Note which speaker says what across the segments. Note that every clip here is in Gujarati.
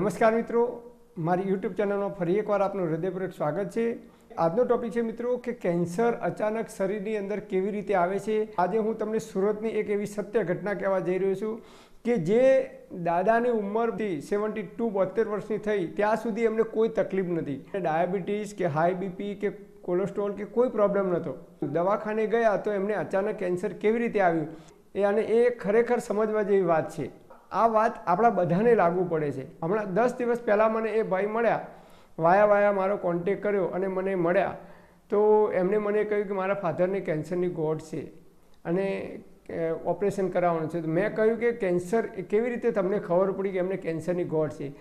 Speaker 1: નમસ્કાર મિત્રો, મારી યુટ્યુબ ચેનલમાં ફરી એકવાર આપનું હૃદયપૂર્વક સ્વાગત છે. આજનો ટોપિક છે મિત્રો, કે કેન્સર અચાનક શરીરની અંદર કેવી રીતે આવે છે? આજે હું તમને સુરતની એક એવી સત્ય ઘટના કહેવા જઈ રહ્યો છું, કે જે દાદાની ઉંમરથી સેવન્ટી ટુ બોતેર વર્ષની થઈ, ત્યાં સુધી એમને કોઈ તકલીફ નથી. ડાયાબિટીસ કે હાઈ બીપી કે કોલેસ્ટ્રોલ કે કોઈ પ્રોબ્લેમ નહોતો. દવાખાને ગયા તો એમને અચાનક કેન્સર કેવી રીતે આવ્યું? એ અને એ ખરેખર સમજવા જેવી વાત છે. આ વાત આપણા બધાને લાગુ પડે છે. હમણાં દસ દિવસ પહેલાં મને એ ભાઈ મળ્યા, વાયા વાયા મારો કોન્ટેક કર્યો અને મને મળ્યા. તો એમણે મને કહ્યું કે મારા ફાધરને કેન્સરની ગોઠ છે. અને ઓપરેશન કરાવવાનું છે. તો મેં કહ્યું કે કેન્સર કેવી રીતે તમને ખબર પડી કે એમને કેન્સરની ગોળ છે?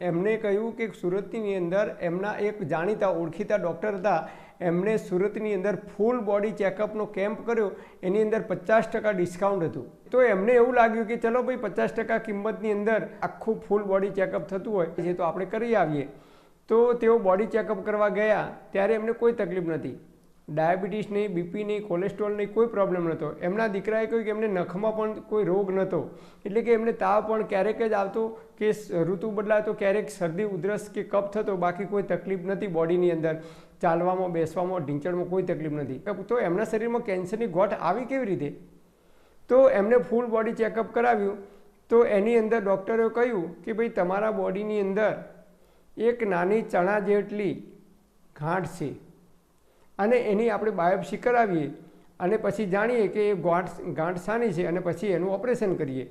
Speaker 1: એમને કહ્યું કે સુરતની અંદર એમના એક જાણીતા, ઓળખીતા ડૉક્ટર હતા. એમણે સુરતની અંદર ફૂલ બોડી ચેકઅપનો કેમ્પ કર્યો. એની અંદર પચાસ ટકા ડિસ્કાઉન્ટ હતું. તો એમને એવું લાગ્યું કે ચલો ભાઈ, પચાસ ટકા કિંમતની અંદર આખું ફૂલ બોડી ચેકઅપ થતું હોય. જે તો આપણે કરી આવીએ. તો તેઓ બોડી ચેકઅપ કરવા ગયા. ત્યારે એમને કોઈ તકલીફ નથી. ડાયાબિટીસ નહીં બીપી નહીં કોલેસ્ટ્રોલ નહીં કોઈ પ્રોબ્લેમ નહોતો. એમના દીકરાએ કહ્યું કે એમને નખમાં પણ કોઈ રોગ નહોતો. એટલે કે એમને તાવ પણ ક્યારેક જ આવતો કે ઋતુ બદલાતો, ક્યારેક શરદી, ઉધરસ કે કફ થતો, બાકી કોઈ તકલીફ નથી બોડીની અંદર. ચાલવામાં, બેસવામાં, ઢીંચણમાં કોઈ તકલીફ નથી. તો એમના શરીરમાં કેન્સરની ગોઠ આવી કેવી રીતે? તો એમને ફૂલ બોડી ચેકઅપ કરાવ્યું. તો એની અંદર ડૉક્ટરે કહ્યું કે ભાઈ તમારા બોડીની અંદર એક નાની ચણા જેટલી ગાંઠ છે. અને એની આપણે બાયોપ્સી કરાવીએ અને પછી જાણીએ કે એ ગાંઠ ગાંઠ સાની છે અને પછી એનું ઓપરેશન કરીએ.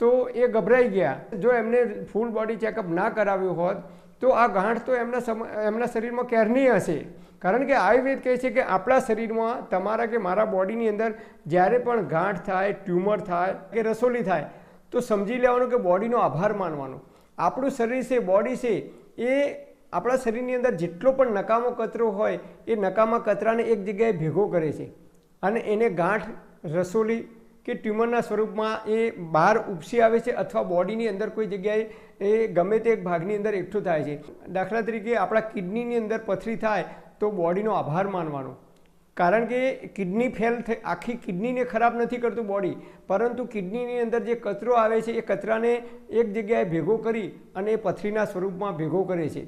Speaker 1: તો એ ગભરાઈ ગયા. જો એમને ફૂલ બોડી ચેકઅપ ના કરાવ્યું હોત, તો આ ગાંઠ તો એમના સમ, એમના શરીરમાં ક્યારની હશે. કારણ કે આયુર્વેદ કહે છે કે આપણા શરીરમાં તમારા કે મારા બોડીની અંદર જ્યારે પણ ગાંઠ થાય, ટ્યુમર થાય કે રસોલી થાય, તો સમજી લેવાનું કે બોડીનો આભાર માનવાનો. આપણું શરીર છે, બોડી છે, એ આપણા શરીરની અંદર જેટલો પણ નકામો કચરો હોય, એ નકામા કચરાને એક જગ્યાએ ભેગો કરે છે. અને એને ગાંઠ, રસોલી કે ટ્યુમરના સ્વરૂપમાં એ બહાર ઉપસી આવે છે અથવા બોડીની અંદર કોઈ જગ્યાએ એ ગમે તે એક ભાગની અંદર એકઠું થાય છે. દાખલા તરીકે આપણા કિડનીની અંદર પથરી થાય તો બોડીનો આભાર માનવાનો. કારણ કે કિડની ફેલ થઈ આખી કિડનીને ખરાબ નથી કરતું બોડી, પરંતુ કિડનીની અંદર જે કચરો આવે છે એ કચરાને એક જગ્યાએ ભેગો કરી અને એ પથરીના સ્વરૂપમાં ભેગો કરે છે.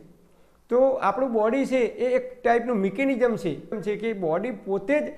Speaker 1: તો આપણું બોડી છે એ એક ટાઈપનું મિકેનિઝમ છે. કે બોડી પોતે જ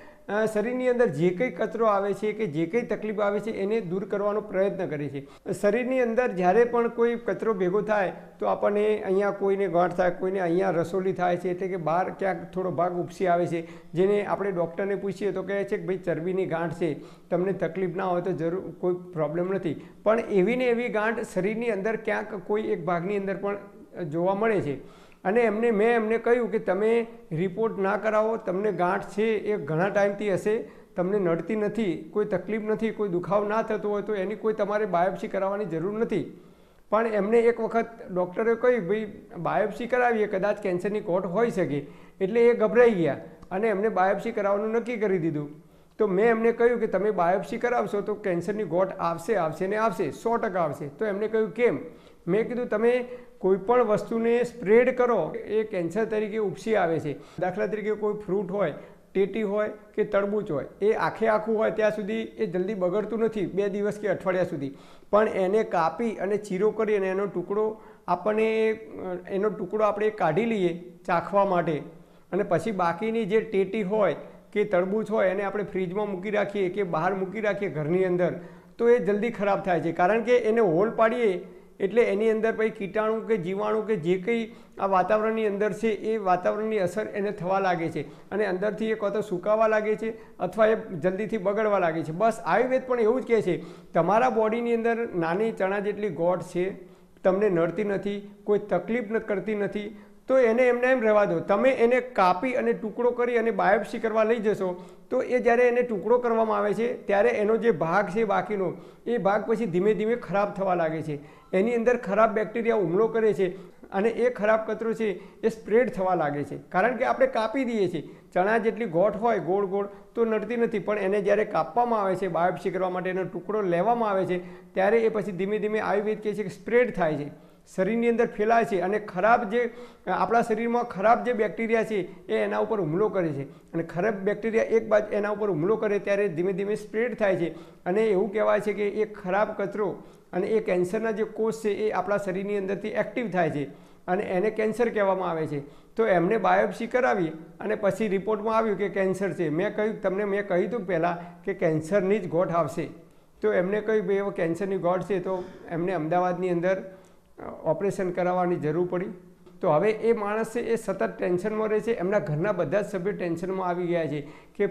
Speaker 1: શરીરની અંદર જે કંઈ કચરો આવે છે કે જે કંઈ તકલીફ આવે છે એને દૂર કરવાનો પ્રયત્ન કરે છે. શરીરની અંદર જ્યારે પણ કોઈ કચરો ભેગો થાય તો આપણને અહીંયા કોઈને ગાંઠ થાય, કોઈને અહીંયા રસોલી થાય છે એટલે કે બહાર ક્યાંક થોડો ભાગ ઉપસી આવે છે. જેને આપણે ડૉક્ટરને પૂછીએ તો કહે છે કે ભાઈ, ચરબીની ગાંઠ છે, તમને તકલીફ ના હોય તો જરૂર, કોઈ પ્રોબ્લેમ નથી. પણ એવી ને એવી ગાંઠ શરીરની અંદર ક્યાંક કોઈ એક ભાગની અંદર પણ જોવા મળે છે. અને એમને મેં એમને કહ્યું કે તમે રિપોર્ટ ના કરાવો, તમને ગાંઠ છે એ ઘણા ટાઈમથી હશે, તમને નડતી નથી, કોઈ તકલીફ નથી, કોઈ દુખાવ ના થતો હોય તો એની કોઈ તમારે બાયોપ્સી કરાવવાની જરૂર નથી. પણ એમને એક વખત ડૉક્ટરે કહ્યું, ભાઈ, બાયોપ્સી કરાવીએ, કદાચ કેન્સરની કોટ હોઈ શકે. એટલે એ ગભરાઈ ગયા અને એમને બાયોપ્સી કરાવવાનું નક્કી કરી દીધું. તો મેં એમને કહ્યું કે, તમે બાયોપ્સી કરાવશો તો કેન્સરની ગોઠ આવશે આવશે ને આવશે, સો ટકા આવશે. તો એમને કહ્યું, કેમ? મેં કીધું, તમે કોઈ પણ વસ્તુને સ્પ્રેડ કરો, એ કેન્સર તરીકે ઉપસી આવે છે. દાખલા તરીકે કોઈ ફ્રૂટ હોય, ટેટી હોય કે તરબૂચ હોય, એ આખે આખું હોય ત્યાં સુધી એ જલ્દી બગડતું નથી, બે દિવસ કે અઠવાડિયા સુધી. પણ એને કાપી અને ચીરો કરી અને એનો ટુકડો આપણને, એનો ટુકડો આપણે કાઢી લઈએ ચાખવા માટે. અને પછી બાકીની જે ટેટી હોય કે તરબૂચ હોય, એને આપણે ફ્રીજમાં મૂકી રાખીએ કે બહાર મૂકી રાખીએ ઘરની અંદર, તો એ જલ્દી ખરાબ થાય છે. કારણ કે એને હોલ પાડીએ એટલે એની અંદર પછી કીટાણુ કે જીવાણુ કે જે કંઈ આ વાતાવરણની અંદર છે, એ વાતાવરણની અસર એને થવા લાગે છે. અને અંદરથી એ કાં તો સુકાવા લાગે છે અથવા એ જલ્દીથી બગડવા લાગે છે. બસ આયુર્વેદ પણ એવું જ કહે છે, તમારા બોડીની અંદર નાની ચણા જેટલી ગોઠ છે, તમને નડતી નથી, કોઈ તકલીફ કરતી નથી તો એને એમને એમ રહેવા દો. તમે એને કાપી અને ટુકડો કરી અને બાયોપ્સી કરવા લઈ જશો, તો એ જ્યારે એને ટુકડો કરવામાં આવે છે, ત્યારે એનો જે ભાગ છે બાકીનો, એ ભાગ પછી ધીમે ધીમે ખરાબ થવા લાગે છે. એની અંદર ખરાબ બેક્ટેરિયા હુમલો કરે છે અને એ ખરાબ કચરો છે એ સ્પ્રેડ થવા લાગે છે. કારણ કે આપણે કાપી દઈએ છીએ. ચણા જેટલી ગોઠ હોય, ગોળ ગોળ, તો નડતી નથી. પણ એને જ્યારે કાપવામાં આવે છે, બાયોપ્સી કરવા માટે એનો ટુકડો લેવામાં આવે છે, ત્યારે એ પછી ધીમે ધીમે આયુર્વેદ કહે છે કે સ્પ્રેડ થાય છે. શરીરની અંદર ફેલાય છે અને ખરાબ જે, આપણા શરીરમાં ખરાબ જે બેક્ટેરિયા છે એ એના ઉપર હુમલો કરે છે. અને ખરાબ બેક્ટેરિયા એક બાજુ એના ઉપર હુમલો કરે ત્યારે ધીમે ધીમે સ્પ્રેડ થાય છે. અને એવું કહેવાય છે કે એ ખરાબ કચરો અને એ કેન્સરના જે કોષ છે એ આપણા શરીરની અંદરથી એક્ટિવ થાય છે અને એને કેન્સર કહેવામાં આવે છે. તો એમને બાયોપ્સી કરાવી અને પછી રિપોર્ટમાં આવ્યું કે કેન્સર છે. મેં કહ્યું, તમને મેં કહ્યું હતું પહેલાં કે કેન્સરની જ ગોઠ આવશે. તો એમને કહ્યું, ભાઈ એવો કેન્સરની ગોઠ છે તો એમને અમદાવાદની અંદર ઓપરેશન કરાવવાની જરૂર પડી. તો હવે એ માણસ છે એ સતત ટેન્શનમાં રહે છે. એમના ઘરના બધા જ સભ્યો ટેન્શનમાં આવી ગયા છે કે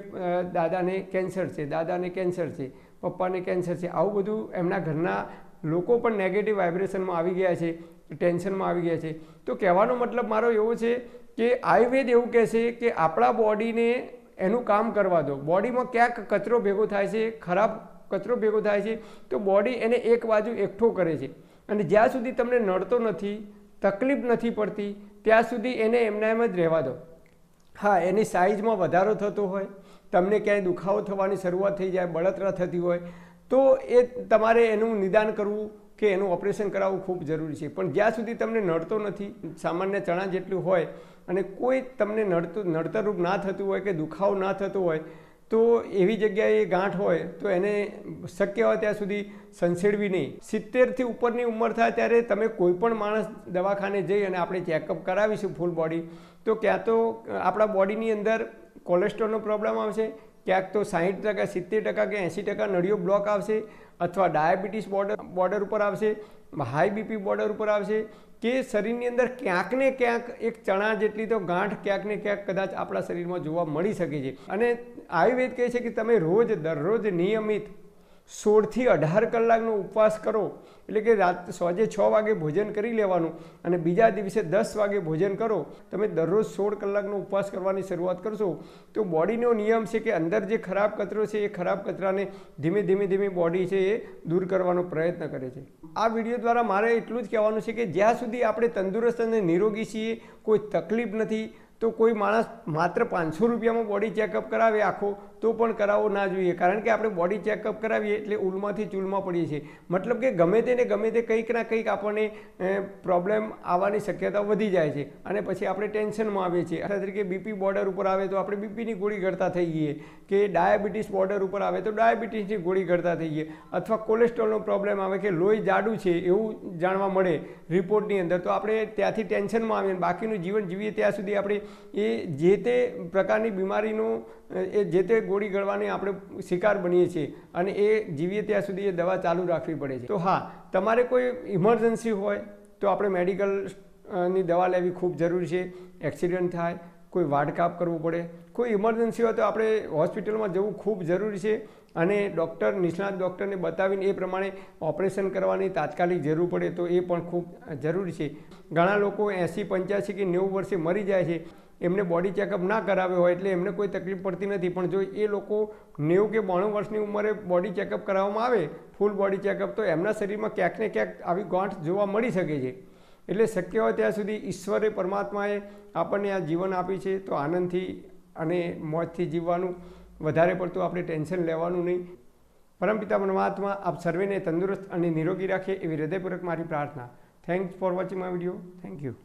Speaker 1: દાદાને કેન્સર છે, દાદાને કેન્સર છે, પપ્પાને કેન્સર છે. આવું બધું એમના ઘરના લોકો પણ નેગેટિવ વાઇબ્રેશનમાં આવી ગયા છે, ટેન્શનમાં આવી ગયા છે. તો કહેવાનો મતલબ મારો એવો છે કે આયુર્વેદ એવું કહે છે કે આપણા બોડીને એનું કામ કરવા દો. બોડીમાં ક્યાંક કચરો ભેગો થાય છે, ખરાબ કચરો ભેગો થાય છે, તો બોડી એને એક બાજુ એકઠો કરે છે. અને જ્યાં સુધી તમને નડતો નથી, તકલીફ નથી પડતી, ત્યાં સુધી એને એમના એમ જ રહેવા દો. હા, એની સાઇઝમાં વધારો થતો હોય, તમને ક્યાંય દુખાવો થવાની શરૂઆત થઈ જાય, બળતરા થતી હોય, તો એ તમારે એનું નિદાન કરવું કે એનું ઓપરેશન કરાવવું ખૂબ જરૂરી છે. પણ જ્યાં સુધી તમને નડતો નથી, સામાન્ય ચણા જેટલું હોય અને કોઈ તમને નડતું, નડતરરૂપ ના થતું હોય કે દુખાવો ના થતો હોય તો એવી જગ્યાએ ગાંઠ હોય તો એને શક્ય હોય ત્યાં સુધી સંસેડવી નહીં. સિત્તેરથી ઉપરની ઉંમર થાય ત્યારે તમે કોઈ પણ માણસ દવાખાને જઈ અને આપણે ચેકઅપ કરાવીશું ફૂલ બોડી, તો ક્યાં તો આપણા બોડીની અંદર કોલેસ્ટ્રોલનો પ્રોબ્લેમ આવશે, ક્યાંક તો સાહીઠ ટકા, સિત્તેર ટકા કે એંસી ટકા નળીઓ બ્લોક આવશે અથવા ડાયાબિટીસ બોર્ડર બોર્ડર ઉપર આવશે હાઈ બીપી બોર્ડર ઉપર આવશે કે શરીરની અંદર ક્યાંક ને ક્યાંક એક ચણા જેટલી તો ગાંઠ ક્યાંક ને ક્યાંક કદાચ આપણા શરીરમાં જોવા મળી શકે છે. અને આયુર્વેદ કહે છે કે તમે રોજ, દરરોજ નિયમિત સોળથી અઢાર કલાકનો ઉપવાસ કરો. એટલે કે રાત સાંજે છ વાગે ભોજન કરી લેવાનું અને બીજા દિવસે દસ વાગે ભોજન કરો. તમે દરરોજ સોળ કલાકનો ઉપવાસ કરવાની શરૂઆત કરશો. તો બોડીનો નિયમ છે કે અંદર જે ખરાબ કચરો છે એ ખરાબ કચરાને ધીમે ધીમે ધીમે બોડી છે એ દૂર કરવાનો પ્રયત્ન કરે છે. આ વીડિયો દ્વારા મારે એટલું જ કહેવાનું છે કે જ્યાં સુધી આપણે તંદુરસ્ત અને નિરોગી છીએ કોઈ તકલીફ નથી તો કોઈ માણસ માત્ર પાંચસો રૂપિયામાં બોડી ચેકઅપ કરાવે આખો, તો પણ કરાવવો ના જોઈએ. કારણ કે આપણે બોડી ચેકઅપ કરાવીએ એટલે ઉલમાંથી ચૂલમાં પડીએ છીએ. મતલબ કે ગમે તે ને ગમે તે કંઈક ના કંઈક આપણને પ્રોબ્લેમ આવવાની શક્યતા વધી જાય છે. અને પછી આપણે ટેન્શનમાં આવીએ છીએ. અથવા તરીકે બીપી બોર્ડર ઉપર આવે તો આપણે બીપીની ગોળી ગળતા થઈ ગઈએ. કે ડાયાબિટીસ બોર્ડર ઉપર આવે તો ડાયાબિટીસની ગોળી ગળતા થઈ ગઈએ. અથવા કોલેસ્ટ્રોલનો પ્રોબ્લેમ આવે કે લોહી જાડું છે એવું જાણવા મળે રિપોર્ટની અંદર, તો આપણે ત્યાંથી ટેન્શનમાં આવીએ બાકીનું જીવન જીવીએ ત્યાં સુધી આપણે એ જે તે પ્રકારની બીમારીનું એ જે તે ગોળી ગળવાની આપણે શિકાર બનીએ છીએ અને એ જીવીએ ત્યાં સુધી એ દવા ચાલુ રાખવી પડે છે. તો હા, તમારે કોઈ ઇમરજન્સી હોય તો આપણે મેડિકલની દવા લેવી ખૂબ જરૂરી છે. એક્સિડન્ટ થાય, કોઈ વાડકાપ કરવું પડે. કોઈ ઇમરજન્સી હોય તો આપણે હોસ્પિટલમાં જવું ખૂબ જરૂરી છે અને ડૉક્ટર, નિષ્ણાત ડૉક્ટરને બતાવીને એ પ્રમાણે ઓપરેશન કરવાની તાત્કાલિક જરૂર પડે તો એ પણ ખૂબ જરૂરી છે. ઘણા લોકો એંસી, પંચ્યાસી કે નેવું વર્ષે મરી જાય છે. એમને બોડી ચેકઅપ ના કરાવ્યો હોય એટલે એમને કોઈ તકલીફ પડતી નથી. પણ જો એ લોકો નેવું કે બાણું વર્ષની ઉંમરે બોડી ચેકઅપ કરાવવામાં આવે ફૂલ બોડી ચેકઅપ તો એમના શરીરમાં ક્યાંક ને ક્યાંક આવી ગાંઠ જોવા મળી શકે છે. એટલે શક્ય હોય ત્યાં સુધી ઈશ્વરે પરમાત્માએ આપણને આ જીવન આપી છે, તો આનંદથી અને મોજથી જીવવાનું વધારે પડતું આપણે ટેન્શન લેવાનું નહીં. પરમપિતા પરમાત્મા, આપ સર્વેને તંદુરસ્ત અને નિરોગી રાખે એવી હૃદયપૂર્વક મારી પ્રાર્થના. Thanks for watching my video thank you